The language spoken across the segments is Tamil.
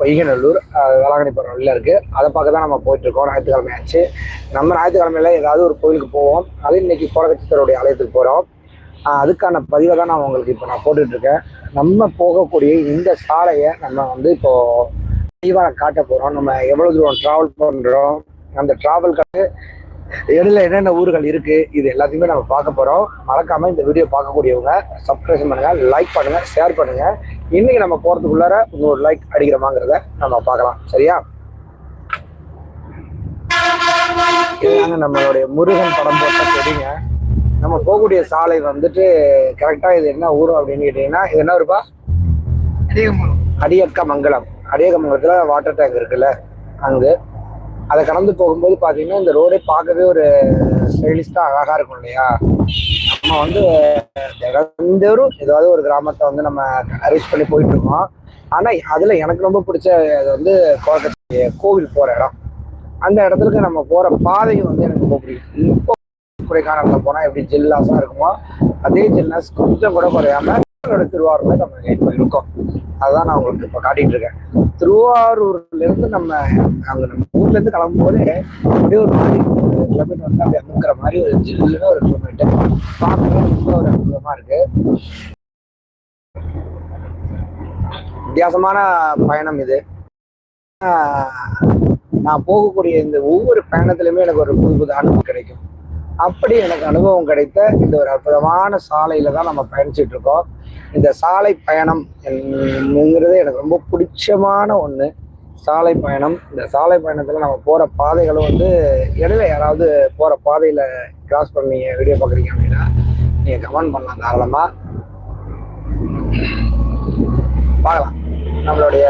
பொய்கநல்லூர் வேளாங்கண்ணிபுரம் வேளாங்கண்ணி இருக்குது அதை பார்க்க தான் நம்ம போயிட்டு இருக்கோம் ஞாயிற்றுக்கிழமை ஆச்சு. நம்ம ஞாயிற்றுக்கிழமையில ஏதாவது ஒரு கோயிலுக்கு போவோம். அது இன்னைக்கு கோலகச்சித்தருடைய ஆலயத்துக்கு போகிறோம் அதுக்கான பதிவை தான் நான் உங்களுக்கு இப்போ நான் போட்டுட்டு இருக்கேன் நம்ம போகக்கூடிய இந்த சாலையை நம்ம வந்து இப்போ தெளிவாக காட்ட போகிறோம் நம்ம எவ்வளோ தூரம் ட்ராவல் பண்ணுறோம் அந்த ட்ராவல்க்கு இடையில என்னென்ன ஊர்கள் இருக்கு இது எல்லாத்தையுமே நம்ம பார்க்க போறோம். மறக்காம இந்த வீடியோ பார்க்கக்கூடியவங்க சப்ஸ்கிரைப் பண்ணுங்க லைக் பண்ணுங்க ஷேர் பண்ணுங்க. இன்னைக்கு நம்ம போறதுக்குள்ளார இன்னொரு லைக் அடிக்கிறோமாங்கிறத நம்ம பார்க்கலாம். சரியா? இதுதாங்க நம்மளுடைய முருகன் படம் போட்ட கொடிங்க நம்ம போகக்கூடிய சாலை வந்துட்டு கரெக்டா இது என்ன ஊர் அப்படின்னு கேட்டீங்கன்னா இது என்ன இருப்பா அடியக்க மங்கலம் அடியக்க மங்கலத்துல வாட்டர் டேங்க் இருக்குல்ல அங்கு. அதை கடந்து போகும்போது பார்த்தீங்கன்னா இந்த ரோடே பார்க்கவே ஒரு ஸ்டைலிஷ்டாக அழகாக இருக்கும் இல்லையா? நம்ம வந்து தினந்தோறும் ஏதாவது ஒரு கிராமத்தை வந்து நம்ம அரேஞ்ச் பண்ணி போயிட்டு இருக்கோம் ஆனால் அதில் எனக்கு ரொம்ப பிடிச்ச இது வந்து கோலக்கட்டி கோவில் போகிற இடம். அந்த இடத்துக்கு நம்ம போகிற பாதை வந்து எனக்கு ரொம்ப பிடிக்கும். இப்போ கொடைக்கானலில் போனால் எப்படி ஜில்லாஸாக இருக்குமோ அதே ஜில்லாஸ் கொஞ்சம் கூட குறையாம நம்மளோட திருவாரூர்ல நம்ம இப்போ இருக்கோம் அதுதான் நான் உங்களுக்கு இப்போ காட்டிட்டு இருக்கேன் திருவாரூர்ல இருந்து நம்ம அங்க நம்ம ஊர்ல இருந்து கிளம்பும்போது அப்படியே ஒரு மாதிரி ஒரு கிலோமீட்டர் வந்து அப்படி அமுக்கிற மாதிரி ஒரு ஜில்லுன்னு ஒரு கிலோமீட்டர் பார்க்கவே ரொம்ப ஒரு அற்புதமா இருக்கு. வித்தியாசமான பயணம் இது. நான் போகக்கூடிய இந்த ஒவ்வொரு பயணத்திலுமே எனக்கு ஒரு புது புது அனுபவம் கிடைக்கும். அப்படி எனக்கு அனுபவம் கிடைத்த இந்த ஒரு அற்புதமான சாலையில தான் நம்ம பயணிச்சுட்டு இருக்கோம். இந்த சாலை பயணம் எனக்கு ரொம்ப பிடிச்சமான ஒன்று சாலை பயணம் இந்த சாலை பயணத்தில் நம்ம போகிற பாதைகளும் வந்து இடையில யாராவது போகிற பாதையில் கிராஸ் பண்ணி வீடியோ பார்க்குறீங்க அப்படின்னா நீங்கள் கமெண்ட் பண்ணலாம் தாராளமாக பார்க்கலாம். நம்மளுடைய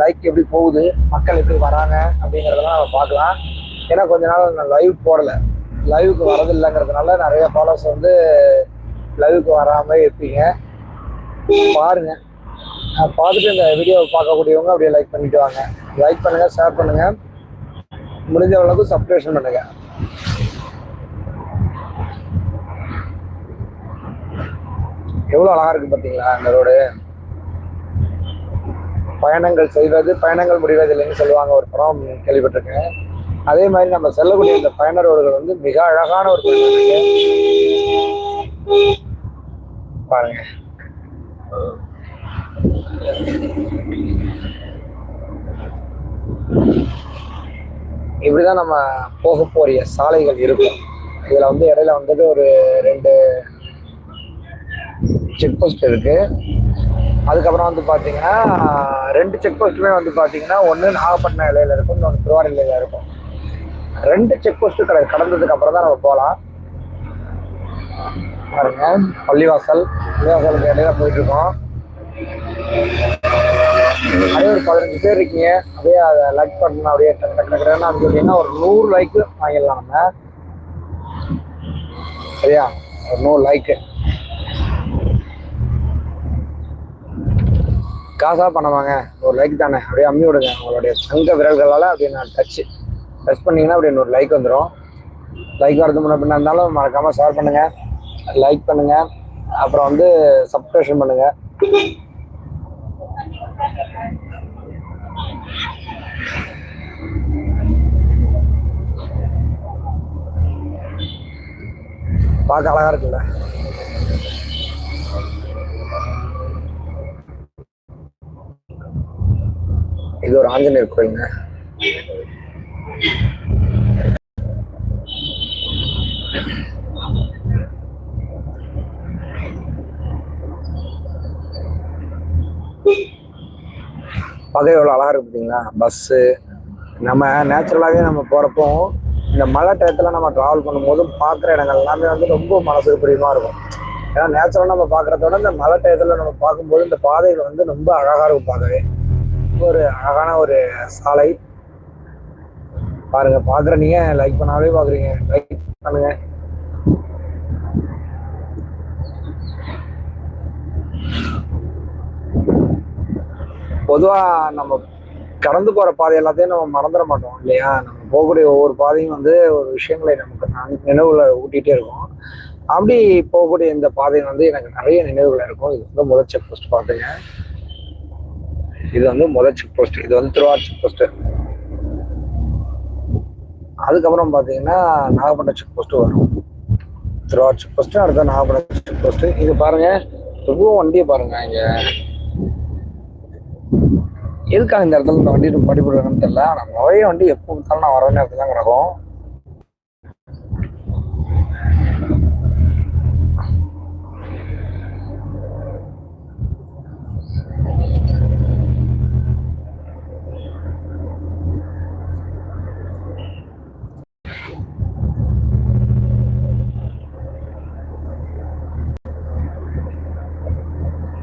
லைக் எப்படி போகுது மக்கள் எப்படி வராங்க அப்படிங்கிறதெல்லாம் நம்ம பார்க்கலாம். ஏன்னா கொஞ்ச நாள் நான் லைவ் போடலை. லைவுக்கு வரது இல்லைங்கிறதுனால நிறைய ஃபாலோவர்ஸ் வந்து லைவுக்கு வராமல் இருப்பீங்க. பாருங்க. பார்த்துட்டு இந்த வீடியோவை பார்க்கக்கூடியவங்க அப்படியே லைக் பண்ணிட்டு வாங்க. லைக் பண்ணுங்க ஷேர் பண்ணுங்க. முடிஞ்ச அளவுக்கு சப்ஸ்கிரிப்ஷன் பண்ணுங்க. எவ்வளோ அழகா இருக்கு பார்த்தீங்களா அந்த ரோடு பயணங்கள் செய்வது பயணங்கள் முடிவதில்லைன்னு சொல்லுவாங்க ஒரு படம் கேள்விப்பட்டிருக்கேன். அதே மாதிரி நம்ம செல்லக்கூடிய இந்த பயண ரோடுகள் வந்து மிக அழகான ஒரு பயணம் பாருங்க. இப்படிதான் நம்ம போக போறிய சாலைகள் இருக்கும். இதுல வந்து இடையில வந்துட்டு ஒரு ரெண்டு செக் போஸ்ட் இருக்கு. அதுக்கப்புறம் வந்து பாத்தீங்கன்னா ரெண்டு செக் போஸ்ட்டுமே வந்து பாத்தீங்கன்னா ஒன்று நாகப்பட்டினம் இலையில இருக்கும் இன்னொன்று இலையில இருக்கும். ரெண்டு செக் போஸ்ட் கடை கடந்ததுக்கு அப்புறம் தான் நம்ம போகலாம் பாருங்க பள்ளிவாசல் பள்ளிவாசலுக்கு இடையில போயிட்டு இருக்கோம். அதே ஒரு பதினஞ்சு பேர் இருக்கீங்க. அப்படியே அதை லைக் பண்ணணும் அப்படியே டக்கு டக்கு டக்கு டக்குன்னு ஒரு நூறு லைக் வாங்கிடலாம் நம்ம. சரியா? ஒரு நூறு லைக்கு காசாக பண்ணுவாங்க ஒரு லைக் தானே. அப்படியே அம்மி விடுங்க. உங்களுடைய தங்க விரல்களால் அப்படியே நான் டச் டச் பண்ணிங்கன்னா அப்படியே நூறு லைக் வந்துடும் லைக் வரது முன்ன பின்ன இருந்தாலும் மறக்காமல் ஷேர் பண்ணுங்கள் லைக் பண்ணுங்க. அப்புறம் வந்து சப்ஸ்கிரிப்ஷன் பண்ணுங்க. பார்க்க அழகா இருக்குல்ல? இது ஒரு ஆஞ்சநேயர் கோயிலுங்க. பகை எவ்வளோ அழகா இருக்கு பார்த்தீங்களா பஸ்ஸு நம்ம நேச்சுரலாகவே நம்ம போகிறப்போ இந்த மழை டயத்தில் நம்ம ட்ராவல் பண்ணும்போதும் பார்க்குற இடங்கள் எல்லாமே வந்து ரொம்ப மனசுக்கு பிரியமாக இருக்கும். ஏன்னா நேச்சுரலாக நம்ம பார்க்குறதோட இந்த மழை டயத்தில் நம்ம பார்க்கும்போது இந்த பாதைகள் வந்து ரொம்ப அழகாக இருக்கும் பார்க்கவே. ரொம்ப ஒரு அழகான ஒரு சாலை. பாருங்க பார்க்குற நீங்க லைக் பண்ணாலே பார்க்குறீங்க லைக் பண்ணுங்கள் பொதுவாக நம்ம கடந்து போகிற பாதை எல்லாத்தையும் நம்ம மறந்துட மாட்டோம் இல்லையா? நம்ம போகக்கூடிய ஒவ்வொரு பாதையும் வந்து ஒரு விஷயங்களை நமக்கு நன்- நினைவுல ஊட்டிகிட்டே இருக்கும். அப்படி போகக்கூடிய இந்த பாதை வந்து எனக்கு நிறைய நினைவுகள் இருக்கும். இது வந்து முதல் செக் போஸ்ட் பார்த்துங்க இது வந்து முதல் செக் போஸ்ட் இது வந்து திருவாரூர் செக் போஸ்ட் அதுக்கப்புறம் பார்த்தீங்கன்னா நாகப்பட்டினம் செக் போஸ்ட் வரும். திருவாரூர் செக் போஸ்ட் அடுத்த நாகப்பட்டினம் செக் போஸ்ட் இது பாருங்க எவ்வளோ வண்டியை பாருங்க இங்கே. எதுக்காக இந்த இடத்துல இந்த வண்டி படி போடுறாங்கன்னு தெரியல. ஆனால் நிறைய வண்டி எப்போ கொடுத்தாலும் நான் வர நேரத்துல தான் கிடக்கும்.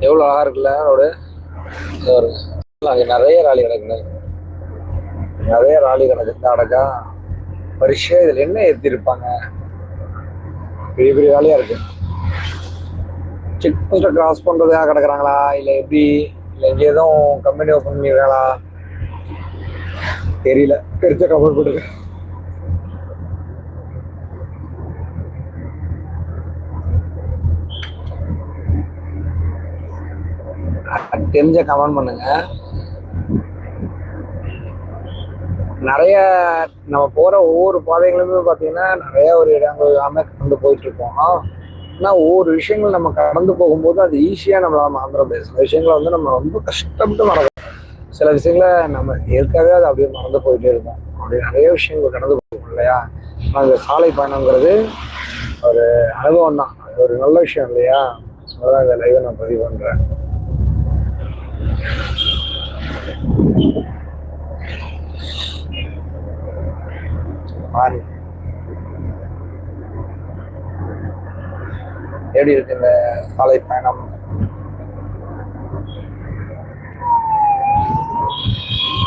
எவ்வளோ அழகாக இருக்குல்ல ரோடு? அங்கே நிறைய ராலி கிடக்குங்க நிறைய ராலி கிடக்கு அடக்கா பரிசு இதுல என்ன ஏற்றிருப்பாங்க பெரிய பெரிய ராலியாக இருக்கு. செக் போஸ்ட்டை கிராஸ் பண்றதுக்காக கிடக்குறாங்களா? இல்லை எப்படி? இல்லை இங்கே எதுவும் கம்பெனி ஓப்பன் பண்ணிடுறாங்களா தெரியல. தெரிஞ்ச கம்பெனி போட்டுருக்கேன் தெரிஞ்ச கமெண்ட் பண்ணுங்க. நிறைய நம்ம போற ஒவ்வொரு பாதைகளுமே பாத்தீங்கன்னா நிறைய ஒரு இடங்கள் கடந்து போயிட்டு இருக்கோம் ஆனா ஒவ்வொரு விஷயங்கள் நம்ம கடந்து போகும்போது அது ஈஸியா நம்மளால மறந்துட சில விஷயங்களை வந்து நம்ம ரொம்ப கஷ்டப்பட்டு மறக்க சில விஷயங்களை நம்ம ஏற்கனவே அது அப்படியே மறந்து போயிட்டே இருக்கோம். அப்படி நிறைய விஷயங்கள் கடந்து போகும் இல்லையா? அந்த சாலை பயணங்கிறது ஒரு அனுபவம் தான் அது ஒரு நல்ல விஷயம் இல்லையா? அதான் இந்த லைவை நான் பதிவு பண்றேன். பாரு. எப்படி இருக்கு இந்த சாலை பயணம்?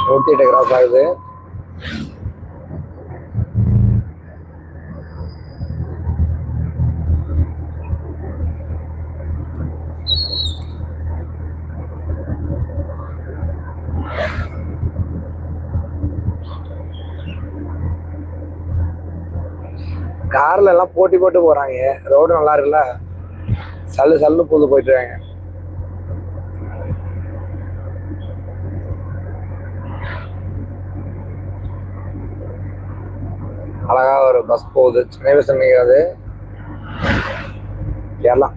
நூத்தி எட்டு கிராஸ் ஆகுது. கார்ல எல்லாம் போட்டி போட்டு போறாங்க. ரோடு நல்லா இருக்குல்ல? சல்லு சல்லு புது போயிட்டு இருக்காங்க. அழகா ஒரு பஸ் போகுது. சென்னை பஸ் நிற்காது கேரளா.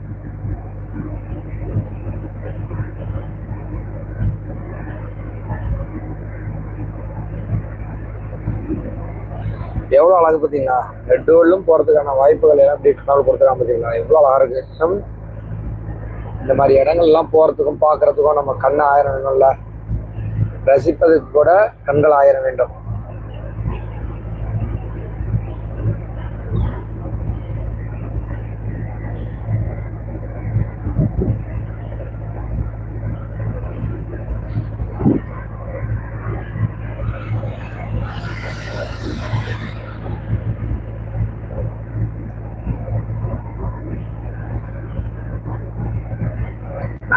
எவ்வளவு அழகு பார்த்தீங்களா? ரெட்டோலும் போறதுக்கான வாய்ப்புகள் எல்லாம் அப்படி கனவு கொடுத்துருக்காங்க பார்த்தீங்களா? எவ்வளவு அழகாக இருக்குது இந்த மாதிரி இடங்கள் எல்லாம் போறதுக்கும் நம்ம கண்ணு ஆயிரம் வேணும்ல. ரசிப்பதுக்கு கூட கண்கள் ஆயிரம் வேண்டும்.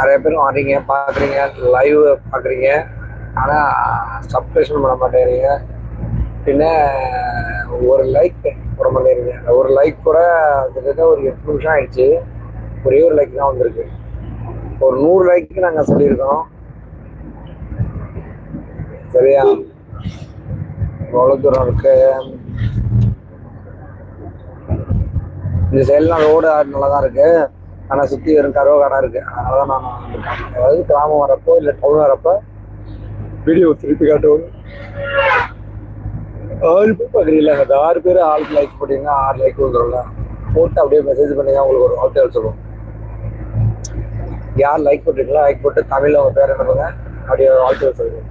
நிறைய பேர் வர்றீங்க பார்க்குறீங்க லைவ் பார்க்குறீங்க. ஆனால் சப்ஸ்கிரிப்ஷன் பண்ண மாட்டேங்கிறீங்க. பின்ன ஒரு லைக் போட மாட்டேங்கிறீங்க. ஒரு லைக் கூட கிட்டத்தட்ட ஒரு எட்டு நிமிஷம் ஆயிடுச்சு. ஒரே ஒரு லைக் தான் வந்திருக்கு. ஒரு நூறு லைக்கு நாங்கள் சொல்லியிருக்கோம். சரியா? எவ்வளோ தூரம் இருக்கு? இந்த சைட்லாம் ரோடு நல்லா தான் இருக்கு. ஆனால் சுற்றி வெறும் கருவ காடாக இருக்கு. அதனால தான் நான் அதாவது கிராமம் வரப்போ இல்லை டவுன் வரப்போ வீடியோ திருப்பி காட்டுவோம். ஆறு பேர் பார்க்குறீங்களா அந்த ஆறு பேர் ஆளுக்கு லைக் போட்டீங்கன்னா ஆறு லைக் கொடுக்குறோம்ல போட்டு அப்படியே மெசேஜ் பண்ணி தான் உங்களுக்கு ஒரு ஹோட்டல் சொல்லுவோம். யார் லைக் போட்டிருக்கீங்களோ லைக் போட்டு தமிழில் உங்கள் பேர் என்ன பண்ணுங்க? அப்படியே வாழ்த்து சொல்லுவோம்.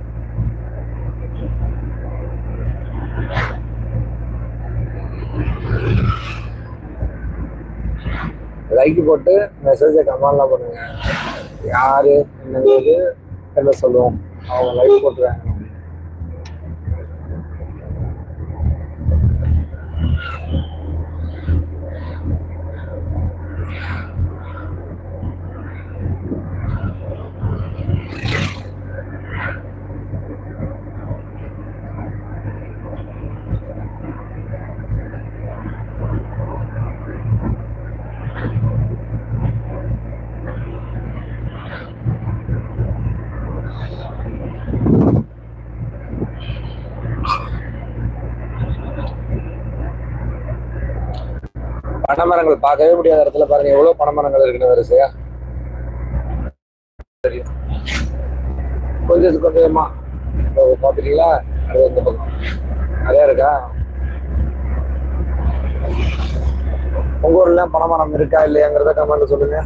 லைக் போட்டு மெசேஜை கமெண்ட்லாம் பண்ணுங்க யாரு என்னங்கிறது என்ன சொல்லுவோம். அவங்க லைக் போட்டுருவாங்க. பனைமரங்கள் பார்க்கவே முடியாத இடத்துல பாருங்க எவ்வளவு பனைமரங்கள் இருக்குன்னு வரிசையா தெரியும் கொஞ்சம் கொஞ்சமா பாத்துட்டீங்களா அது இந்த பக்கம். நிறையா இருக்கா? உங்க ஊர்ல பனைமரம் இருக்கா இல்லையாங்கிறத கமெண்ட் சொல்லுங்க.